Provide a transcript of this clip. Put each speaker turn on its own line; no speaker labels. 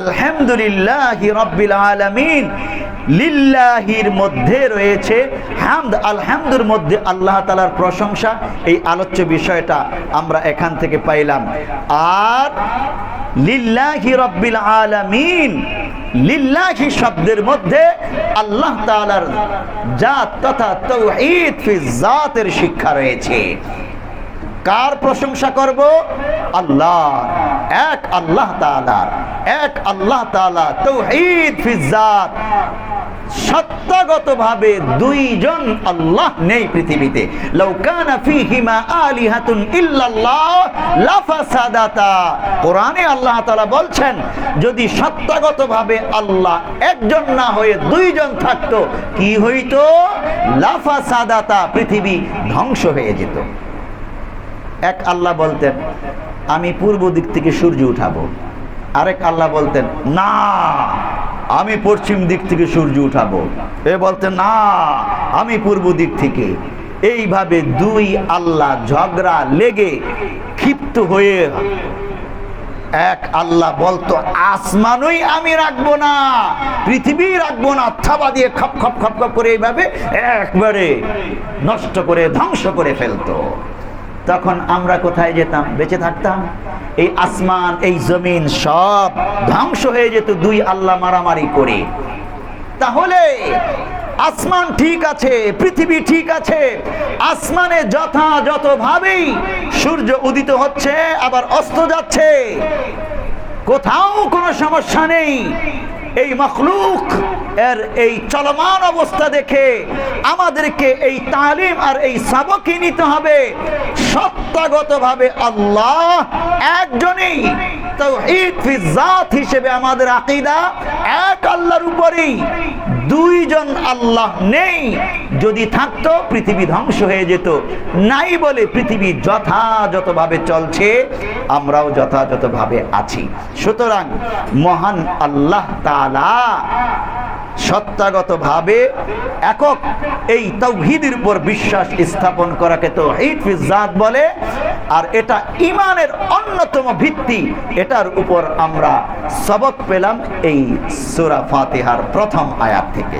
আলহামদুলিল্লাহ রব্বিল আলামিন। লিল্লাহির মধ্যে রয়েছে হামদ, আলহামদুর মধ্যে আল্লাহ তালার প্রশংসা। এই আলোচ্য বিষয়টা আমরা এখান থেকে পাইলাম। আর লিল্লাহি রব্বিল আলামিন, লিল্লাহি শব্দের মধ্যে আল্লাহ তালার জাত তথা তৌহিদ ফি জাতের শিক্ষা রয়েছে। কার প্রশংসা করব? আল্লাহ। এক আল্লাহ তাআলার। এক আল্লাহ তাআলা তো ফি জাত। সত্তাগতভাবে দুইজন আল্লাহ নেই পৃথিবীতে। লাউকানা ফীহিমা আলিহাতুন ইল্লাল্লাহ লাফাসাদাতা। কোরআনে আল্লাহ তাআলা বলছেন, যদি সত্তাগতভাবে আল্লাহ একজন না হয়ে দুইজন থাকতো, কি হইতো? লাফাসাদাতা, পৃথিবী ধ্বংস হয়ে যেত। এক আল্লাহ বলতেন, আমি পূর্ব দিক থেকে সূর্য উঠাবো। আরেক আল্লাহ বলতেন, না, আমি পশ্চিম দিক থেকে সূর্য উঠাবো। এ বলতেন, না, আমি পূর্ব দিক থেকে। এইভাবে দুই আল্লাহ ঝগড়া লেগে ক্ষিপ্ত হয়ে এক আল্লাহ বলতো, আসমানই আমি রাখব না, পৃথিবী রাখব না। থাবা দিয়ে খপ খপ খপ খপ করে এইভাবে একবারে নষ্ট করে ধ্বংস করে ফেলতো। তখন আমরা কোথায় যেতাম? বেঁচে থাকতাম? এই আসমান, এই জমিন সব ধ্বংস হয়ে যেত দুই আল্লাহ মারামারি করে। তাহলে আসমান ঠিক আছে, পৃথিবী ঠিক আছে, আসমানে যথাযথভাবেই সূর্য উদিত হচ্ছে, আবার অস্ত যাচ্ছে। কোথাও কোনো সমস্যা নেই। এই মখলুক, এর এই চলমান অবস্থা দেখে আমাদেরকে এই তালিম আর এই সাবকই নিতে হবে। সত্তাগতভাবে আল্লাহ একজনই জাত হিসেবে আমাদের আকীদা এক আল্লাহর উপরেই। দুইজন আল্লাহ নেই, যদি থাকতো পৃথিবী ধ্বংস হয়ে যেত। নাই বলে পৃথিবী যথাযথভাবে চলছে। আমরাও যথাযথভাবে আছি। সুতরাং মহান আল্লাহ তাআলা সত্তাগতভাবে একক এই তৌহিদের উপর বিশ্বাস স্থাপন করাকে তো জাত বলে, আর এটা ইমানের অন্যতম ভিত্তি, এটার উপর আমরা সবক পেলাম এই সুরা ফাতেহার প্রথম আয়াত থেকে।